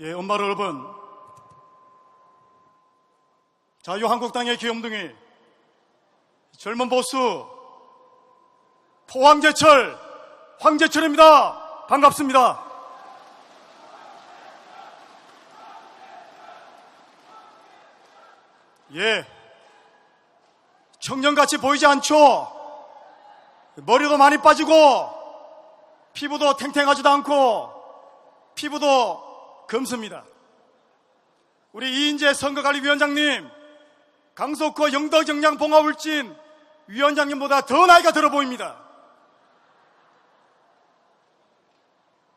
예, 엄마 여러분. 자유한국당의 귀염둥이, 젊은 보수, 포항제철, 황제철입니다. 반갑습니다. 예. 청년같이 보이지 않죠? 머리도 많이 빠지고, 피부도 탱탱하지도 않고, 피부도 금습니다. 우리 이인재 선거관리위원장님, 강석호 영덕영양 봉화 울진 위원장님보다 더 나이가 들어 보입니다.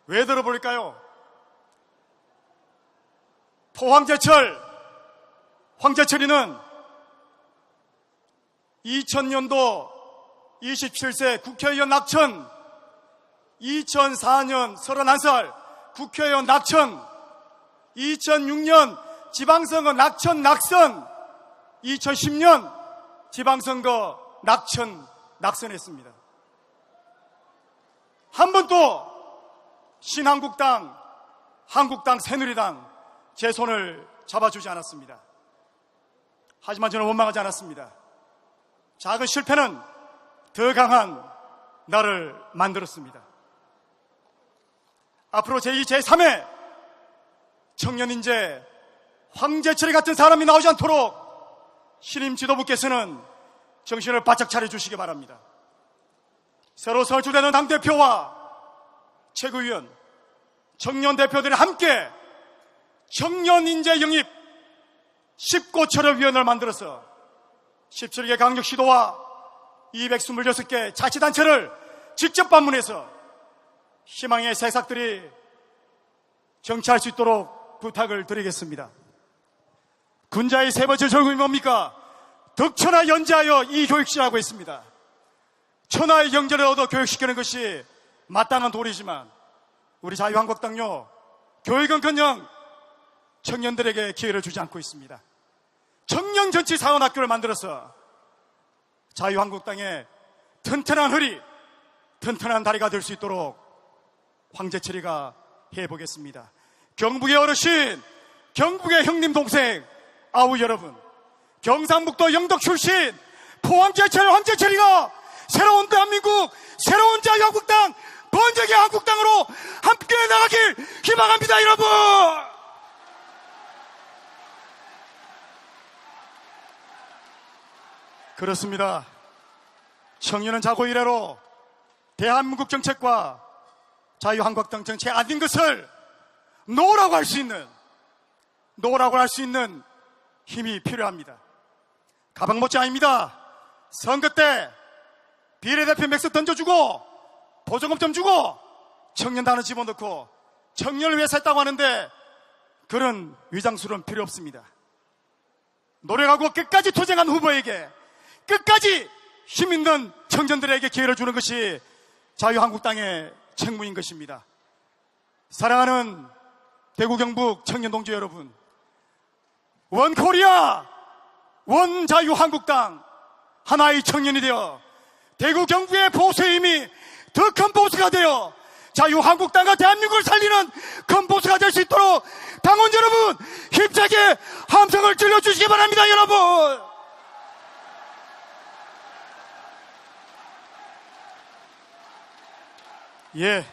왜 들어 보일까요? 포황제철, 황제철이는 2000년도 27세 국회의원 낙천, 2004년 31살 국회의원 낙천, 2006년 지방선거 낙천 낙선, 2010년 지방선거 낙천 낙선했습니다. 한 번도 신한국당, 한국당, 새누리당 제 손을 잡아주지 않았습니다. 하지만 저는 원망하지 않았습니다. 작은 실패는 더 강한 나를 만들었습니다. 앞으로 제2, 제3회 청년 인재 황제철이 같은 사람이 나오지 않도록 신임 지도부께서는 정신을 바짝 차려주시기 바랍니다. 새로 선출되는 당대표와 최고위원, 청년 대표들이 함께 청년 인재 영입 19철업위원회를 만들어서 17개 강력시도와 226개 자치단체를 직접 방문해서 희망의 새싹들이 정치할 수 있도록 부탁을 드리겠습니다. 군자의 세 번째 절금이 뭡니까? 덕천하 연재하여 이 교육시라고 했습니다. 천하의 영재를 얻어 교육시키는 것이 마땅한 도리지만 우리 자유한국당요 교육은커녕 청년들에게 기회를 주지 않고 있습니다. 청년 정치 사원 학교를 만들어서 자유한국당의 튼튼한 허리, 튼튼한 다리가 될 수 있도록 황제철이가 해보겠습니다. 경북의 어르신, 경북의 형님 동생, 아우 여러분, 경상북도 영덕 출신 포항제철 황제철이가 새로운 대한민국, 새로운 자유한국당, 번쩍의 한국당으로 함께 나가길 희망합니다, 여러분! 그렇습니다. 청년은 자고 이래로 대한민국 정책과 자유한국당 정책 아닌 것을 노라고 할 수 있는 노라고 할 수 있는 힘이 필요합니다. 가방 못지 아닙니다. 선거 때 비례대표 맥스 던져주고 보조금 좀 주고 청년 단어 집어넣고 청년을 위해서 했다고 하는데 그런 위장술은 필요 없습니다. 노력하고 끝까지 투쟁한 후보에게 끝까지 힘 있는 청년들에게 기회를 주는 것이 자유한국당의 책무인 것입니다. 사랑하는 대구 경북 청년 동지 여러분, 원 코리아, 원 자유한국당, 하나의 청년이 되어 대구 경북의 보수의 힘이 더 큰 보수가 되어 자유한국당과 대한민국을 살리는 큰 보수가 될 수 있도록 당원 여러분 힘차게 함성을 질러주시기 바랍니다 여러분. 예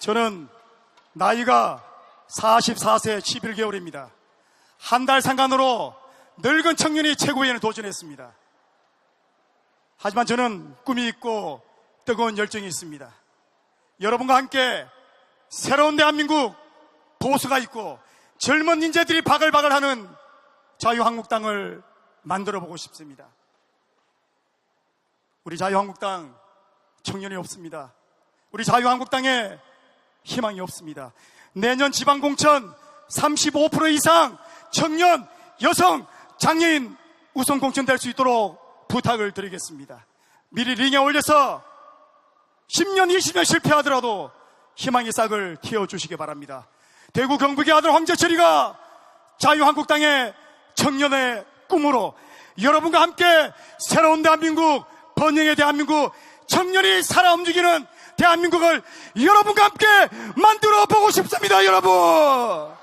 저는 나이가 44세 11개월입니다 한 달 상간으로 늙은 청년이 최고위원을 도전했습니다 하지만 저는 꿈이 있고 뜨거운 열정이 있습니다. 여러분과 함께 새로운 대한민국 보수가 있고 젊은 인재들이 바글바글 하는 자유한국당을 만들어 보고 싶습니다. 우리 자유한국당 청년이 없습니다. 우리 자유한국당에 희망이 없습니다. 내년 지방공천 35% 이상 청년, 여성, 장애인 우선 공천될 수 있도록 부탁을 드리겠습니다. 미리 링에 올려서 10년, 20년 실패하더라도 희망의 싹을 틔워주시기 바랍니다. 대구 경북의 아들 황재철이가 자유한국당의 청년의 꿈으로 여러분과 함께 새로운 대한민국, 번영의 대한민국, 청년이 살아 움직이는 대한민국을 여러분과 함께 만들어 보고 싶습니다, 여러분!